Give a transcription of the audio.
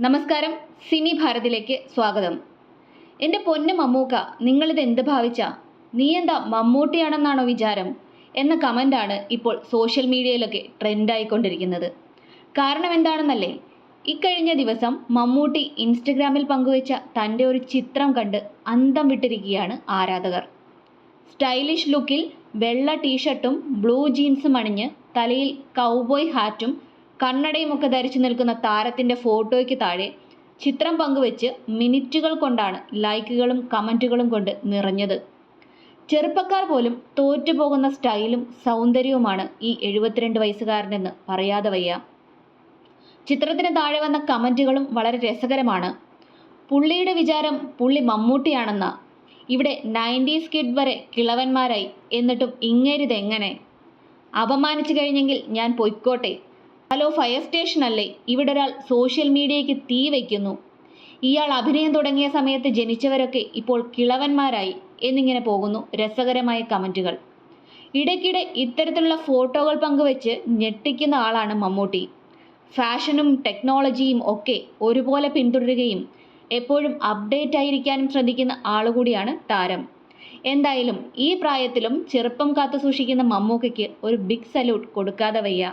നമസ്കാരം. സിനി ഭാരതിലേക്ക് സ്വാഗതം. എന്റെ പൊന്നു മമ്മൂക്ക നിങ്ങളിത് എന്ത് ഭാവിച്ച? നീ എന്താ മമ്മൂട്ടിയാണെന്നാണോ വിചാരം? എന്ന കമന്റാണ് ഇപ്പോൾ സോഷ്യൽ മീഡിയയിലൊക്കെ ട്രെൻഡായിക്കൊണ്ടിരിക്കുന്നത്. കാരണം എന്താണെന്നല്ലേ? ഇക്കഴിഞ്ഞ ദിവസം മമ്മൂട്ടി ഇൻസ്റ്റഗ്രാമിൽ പങ്കുവച്ച തന്റെ ഒരു ചിത്രം കണ്ട് അന്തം വിട്ടിരിക്കുകയാണ് ആരാധകർ. സ്റ്റൈലിഷ് ലുക്കിൽ വെള്ള ടീഷർട്ടും ബ്ലൂ ജീൻസും അണിഞ്ഞ് തലയിൽ കൗബോയ് ഹാറ്റും കണ്ണടയും ഒക്കെ ധരിച്ചു നിൽക്കുന്ന താരത്തിന്റെ ഫോട്ടോയ്ക്ക് താഴെ ചിത്രം പങ്കുവെച്ച് മിനിറ്റുകൾ കൊണ്ടാണ് ലൈക്കുകളും കമന്റുകളും കൊണ്ട് നിറഞ്ഞത്. ചെറുപ്പക്കാർ പോലും തോറ്റുപോകുന്ന സ്റ്റൈലും സൗന്ദര്യവുമാണ് ഈ എഴുപത്തിരണ്ട് വയസ്സുകാരനെന്ന് പറയാതെ വയ്യ. ചിത്രത്തിന് താഴെ വന്ന കമന്റുകളും വളരെ രസകരമാണ്. പുള്ളിയുടെ വിചാരം പുള്ളി മമ്മൂട്ടിയാണെന്ന ഇവിടെ നയന്റീസ് കിഡ് വരെ കിളവന്മാരായി എന്നിട്ടും ഇങ്ങേരിതെങ്ങനെ? അപമാനിച്ചു കഴിഞ്ഞെങ്കിൽ ഞാൻ പൊയ്ക്കോട്ടെ ഹലോ ഫയർ സ്റ്റേഷൻ അല്ലേ? ഇവിടെ ഒരാൾ സോഷ്യൽ മീഡിയയ്ക്ക് തീ വയ്ക്കുന്നു ഇയാൾ അഭിനയം തുടങ്ങിയ സമയത്ത് ജനിച്ചവരൊക്കെ ഇപ്പോൾ കിളവന്മാരായി എന്നിങ്ങനെ പോകുന്നു രസകരമായ കമന്റുകൾ ഇടയ്ക്കിടെ ഇത്തരത്തിലുള്ള ഫോട്ടോകൾ പങ്കുവെച്ച് ഞെട്ടിക്കുന്ന ആളാണ് മമ്മൂട്ടി. ഫാഷനും ടെക്നോളജിയും ഒക്കെ ഒരുപോലെ പിന്തുടരുകയും എപ്പോഴും അപ്ഡേറ്റ് ആയിരിക്കാനും ശ്രദ്ധിക്കുന്ന ആളുകൂടിയാണ് താരം. എന്തായാലും ഈ പ്രായത്തിലും ചെറുപ്പം കാത്തു സൂക്ഷിക്കുന്ന മമ്മൂക്കയ്ക്ക് ഒരു ബിഗ് സല്യൂട്ട് കൊടുക്കാതെ വയ്യ.